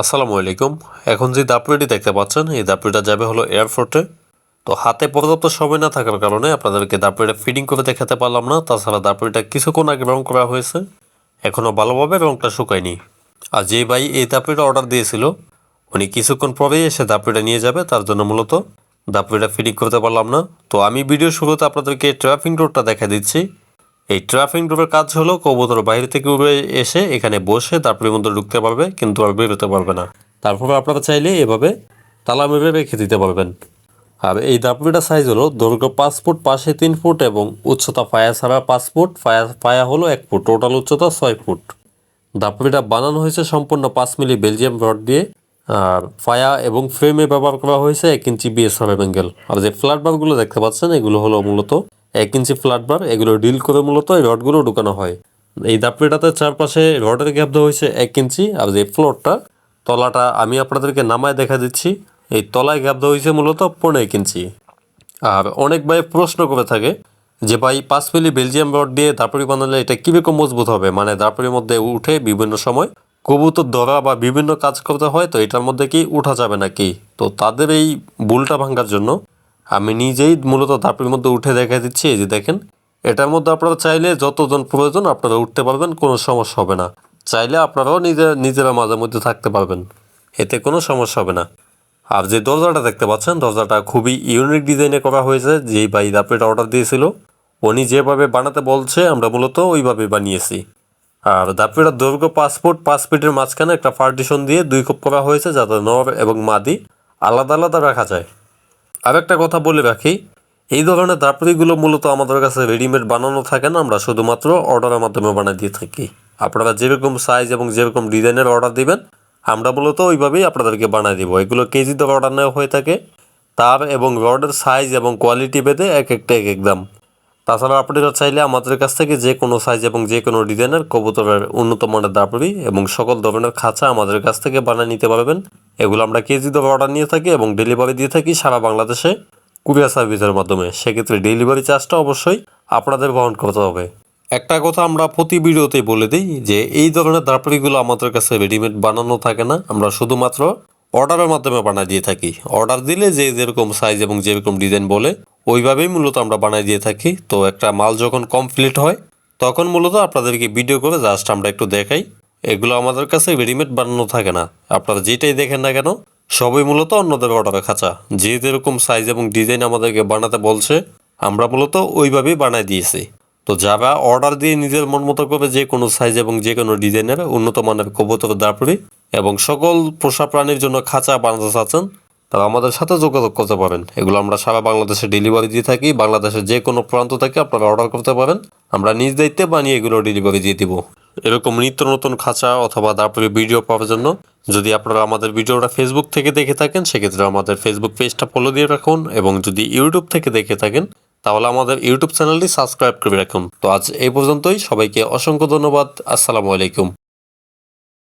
আসসালামু আলাইকুম। এখন যে দাপড়িটি দেখতে পাচ্ছেন, এই দাপড়িটা যাবে হলো এয়ারপোর্টে তো হাতে পর্যাপ্ত সময় না থাকার কারণে আপনাদেরকে দাপড়িটা ফিটিং করে দেখাতে পারলাম না। তাছাড়া দাপড়িটা কিছুক্ষণ আগে রং করা হয়েছে। এখনও ভালোভাবে রংটা শুকায়নি। আর যে ভাই এই দাপড়িটা অর্ডার দিয়েছিল, উনি কিছুক্ষণ পরেই এসে দাপড়িটা নিয়ে যাবে। তার জন্য মূলত দাপড়িটা ফিটিং করতে পারলাম না। তো আমি ভিডিও শুরুতে আপনাদেরকে ট্রাফিং রোডটা দেখা দিচ্ছি। এই ট্রাফিং ডোরের কাজ হলো কবুতর বাইরে থেকে উড়ে এসে এখানে বসে তারপরে মধ্যে ঢুকতে পারবে, কিন্তু আর বেরোতে পারবে না। তারপরে আপনারা চাইলে এভাবে তালা মেরে রেখে দিতে পারবেন। আর এই দাপড়িটার সাইজ হলো দৈর্ঘ্য পাঁচ ফুট, পাশে তিন ফুট এবং উচ্চতা পায়া ছাড়া পাঁচ ফুট পায়া পায়া হলো এক ফুট টোটাল উচ্চতা ছয় ফুট। দাপড়িটা বানানো হয়েছে সম্পূর্ণ পাঁচ মিলি বেলজিয়াম রড দিয়ে। আর ফায়া এবং ফ্রেমে ব্যবহার করা হয়েছে এক ইঞ্চি বিএসআর অ্যাঙ্গেল আর যে ফ্ল্যাট বারগুলো দেখতে পাচ্ছেন, এগুলো হলো মূলত এক ইঞ্চি ফ্ল্যাট বার এগুলো ডিল করে মূলত এই রডগুলো ঢুকানো হয়। এই দাপড়িটাতে চারপাশে রডের গ্যাপ দেওয়া হয়েছে এক ইঞ্চি, আর যে ফ্লোরটা তলাটা আমি আপনাদেরকে নামায় দেখা দিচ্ছি। এই তলায় গ্যাপ দেওয়া হয়েছে মূলত পনেরো এক ইঞ্চি। আর অনেক ভাই প্রশ্ন করে থাকে যে, ভাই, পাঁচ মিলি বেলজিয়াম রড দিয়ে দাপড়ি বানালে এটা কীরকম মজবুত হবে? মানে দাপড়ির মধ্যে উঠে বিভিন্ন সময় কবুতর ধরা বা বিভিন্ন কাজ করতে হয়, তো এটার মধ্যে কি উঠা যাবে নাকি? তো তাদের এই ভুলটা ভাঙার জন্য আমি নিজেই মূলত দাপড়ির মধ্যে উঠে দেখা দিচ্ছি, এই যে দেখেন। এটার মধ্যে আপনারা চাইলে যতজন প্রয়োজন আপনারা উঠতে পারবেন, কোনো সমস্যা হবে না। চাইলে আপনারাও নিজে, নিজেরা মাঝে মধ্যে থাকতে পারবেন। এতে কোনো সমস্যা হবে না। আর যে দরজাটা দেখতে পাচ্ছেন, দরজাটা খুবই ইউনিক ডিজাইনে করা হয়েছে, যেই ভাই দাপড়িটা অর্ডার দিয়েছিল। উনি যেভাবে বানাতে বলছে, আমরা মূলত ওইভাবে বানিয়েছি। আর দাপড়িটার দৈর্ঘ্য ফুট, পাঁচ ফিটের মাঝখানে একটা পার্টিশন দিয়ে দুই কোপ করা হয়েছে, যাতে নর এবং মাদি আলাদা আলাদা রাখা যায়। আর একটা কথা বলে রাখি, এই ধরনের দাপড়িগুলো মূলত আমাদের কাছে রেডিমেড বানানো থাকে না, আমরা শুধুমাত্র অর্ডারের মাধ্যমে বানিয়ে দিয়ে থাকি। আপনারা যেরকম সাইজ এবং যেরকম ডিজাইনের অর্ডার দিবেন, আমরা মূলত ওইভাবেই আপনাদেরকে বানিয়ে দিব। এগুলো কেজি দর অর্ডার নেওয়া হয়ে থাকে। তার এবং রডের সাইজ এবং কোয়ালিটি ভেদে এক একটা এক এক দাম। তাছাড়া আপনারা চাইলে আমাদের কাছ থেকে যে কোনো সাইজ এবং যে কোনো ডিজাইনের কবুতরের উন্নত মানের দাপড়ি এবং সকল ধরনের খাঁচা আমাদের কাছ থেকে বানিয়ে নিতে পারবেন। এগুলো আমরা কেজি দরে অর্ডার নিয়ে থাকি এবং ডেলিভারি দিয়ে থাকি সারা বাংলাদেশে কুরিয়ার সার্ভিসের মাধ্যমে। সেক্ষেত্রে ডেলিভারি চার্জটা অবশ্যই আপনাদের বহন করতে হবে। একটা কথা আমরা প্রতি ভিডিওতেই বলে দিই যে এই ধরনের দাপড়িগুলো আমাদের কাছে রেডিমেড বানানো থাকে না। আমরা শুধুমাত্র অর্ডারের মাধ্যমে বানিয়ে দিয়ে থাকি। অর্ডার দিলে যে যেরকম সাইজ এবং যেরকম ডিজাইন বলে ওইভাবেই মূলত আমরা বানিয়ে দিয়ে থাকি। তো একটা মাল যখন কমপ্লিট হয়, তখন মূলত আপনাদেরকে ভিডিও করে জাস্ট আমরা একটু দেখাই। এগুলো আমাদের কাছে রেডিমেড বানানো থাকে না। আপনারা যেটাই দেখেন না কেন, সবই মূলত অন্যদের অর্ডারে খাঁচা। যে যেরকম সাইজ এবং ডিজাইন আমাদেরকে বানাতে বলছে, আমরা মূলত ওইভাবেই বানাই দিয়েছি। তো যারা অর্ডার দিয়ে নিজের মন মতো করে যে কোনো সাইজ এবং যে কোনো ডিজাইনের উন্নত মানের কবুতর দাপড়ি এবং সকল পোষা প্রাণীর জন্য খাঁচা বানাতে চাচ্ছেন তারা আমাদের সাথে যোগাযোগ করতে পারেন। এগুলো আমরা সারা বাংলাদেশে ডেলিভারি দিয়ে থাকি। বাংলাদেশের যে কোনো প্রান্ত থেকে আপনারা অর্ডার করতে পারেন। আমরা নিজ দায়িত্বে বানিয়ে এগুলো ডেলিভারি দিয়ে দিব। এরকম নিত্য নতুন খাঁচা অথবা তারপরে ভিডিও পাওয়ার জন্য যদি আপনারা আমাদের ভিডিওটা ফেসবুক থেকে দেখে থাকেন, সেক্ষেত্রে আমাদের ফেসবুক পেজটা ফলো দিয়ে রাখুন এবং যদি ইউটিউব থেকে দেখে থাকেন, তাহলে আমাদের ইউটিউব চ্যানেলটি সাবস্ক্রাইব করে রাখুন। তো আজ এই পর্যন্তই। সবাইকে অসংখ্য ধন্যবাদ। আসসালামু আলাইকুম।